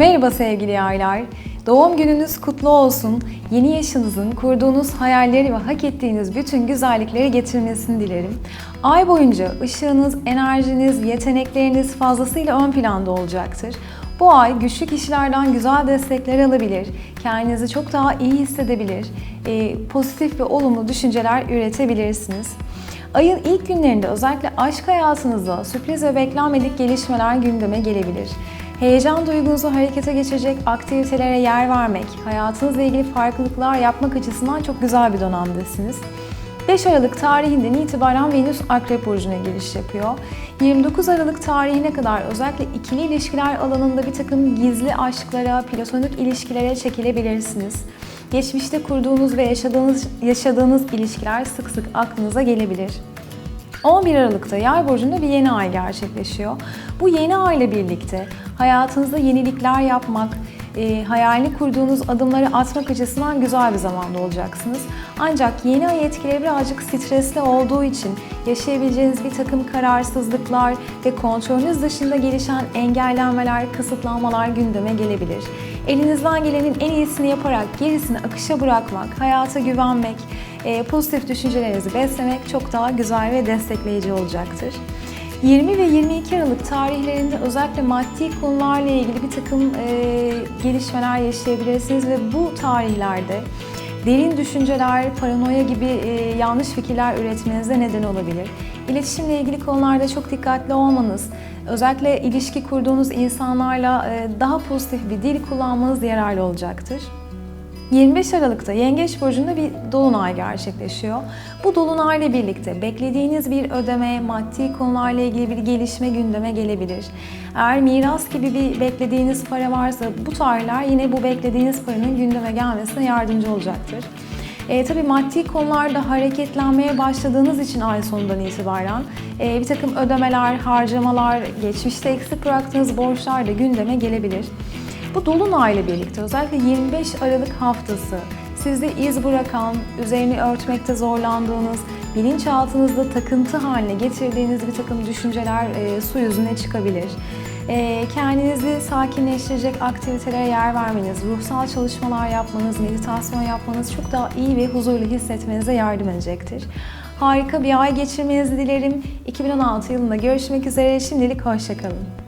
Merhaba sevgili yaylar. Doğum gününüz kutlu olsun. Yeni yaşınızın kurduğunuz hayalleri ve hak ettiğiniz bütün güzellikleri getirmesini dilerim. Ay boyunca ışığınız, enerjiniz, yetenekleriniz fazlasıyla ön planda olacaktır. Bu ay güçlü kişilerden güzel destekler alabilir, kendinizi çok daha iyi hissedebilir, e, pozitif ve olumlu düşünceler üretebilirsiniz. Ayın ilk günlerinde özellikle aşk hayatınızda sürpriz ve beklenmedik gelişmeler gündeme gelebilir. Heyecan duygunuzu harekete geçirecek aktivitelere yer vermek, hayatınızla ilgili farklılıklar yapmak açısından çok güzel bir dönemdesiniz. 5 Aralık tarihinden itibaren Venüs Akrep Burcu'na giriş yapıyor. 29 Aralık tarihine kadar özellikle ikili ilişkiler alanında bir takım gizli aşklara, platonik ilişkilere çekilebilirsiniz. Geçmişte kurduğunuz ve yaşadığınız, yaşadığınız ilişkiler sık sık aklınıza gelebilir. 11 Aralık'ta Yay burcunda bir yeni ay gerçekleşiyor. Bu yeni ay ile birlikte hayatınızda yenilikler yapmak, e, hayalini kurduğunuz adımları atmak açısından güzel bir zamanda olacaksınız. Ancak yeni ay etkileri birazcık stresli olduğu için yaşayabileceğiniz bir takım kararsızlıklar ve kontrolünüz dışında gelişen engellenmeler, kısıtlanmalar gündeme gelebilir. Elinizden gelenin en iyisini yaparak gerisini akışa bırakmak, hayata güvenmek, pozitif düşüncelerinizi beslemek çok daha güzel ve destekleyici olacaktır. 20 ve 22 Aralık tarihlerinde özellikle maddi konularla ilgili bir takım e, gelişmeler yaşayabilirsiniz ve bu tarihlerde derin düşünceler, paranoya gibi e, yanlış fikirler üretmenize neden olabilir. İletişimle ilgili konularda çok dikkatli olmanız, özellikle ilişki kurduğunuz insanlarla e, daha pozitif bir dil kullanmanız yararlı olacaktır. 25 Aralık'ta Yengeç Burcu'nda bir dolunay gerçekleşiyor. Bu dolunayla birlikte beklediğiniz bir ödeme, maddi konularla ilgili bir gelişme gündeme gelebilir. Eğer miras gibi bir beklediğiniz para varsa bu tarihler yine bu beklediğiniz paranın gündeme gelmesine yardımcı olacaktır. E, tabii maddi konularda hareketlenmeye başladığınız için ay sonundan itibaren e, bir takım ödemeler, harcamalar, geçmişte eksik bıraktığınız borçlar da gündeme gelebilir. Bu dolunayla birlikte özellikle 25 Aralık haftası sizde iz bırakan, üzerini örtmekte zorlandığınız, bilinçaltınızda takıntı haline getirdiğiniz bir takım düşünceler e, su yüzüne çıkabilir. E, kendinizi sakinleştirecek aktivitelere yer vermeniz, ruhsal çalışmalar yapmanız, meditasyon yapmanız çok daha iyi ve huzurlu hissetmenize yardım edecektir. Harika bir ay geçirmenizi dilerim. 2016 yılında görüşmek üzere. Şimdilik hoşçakalın.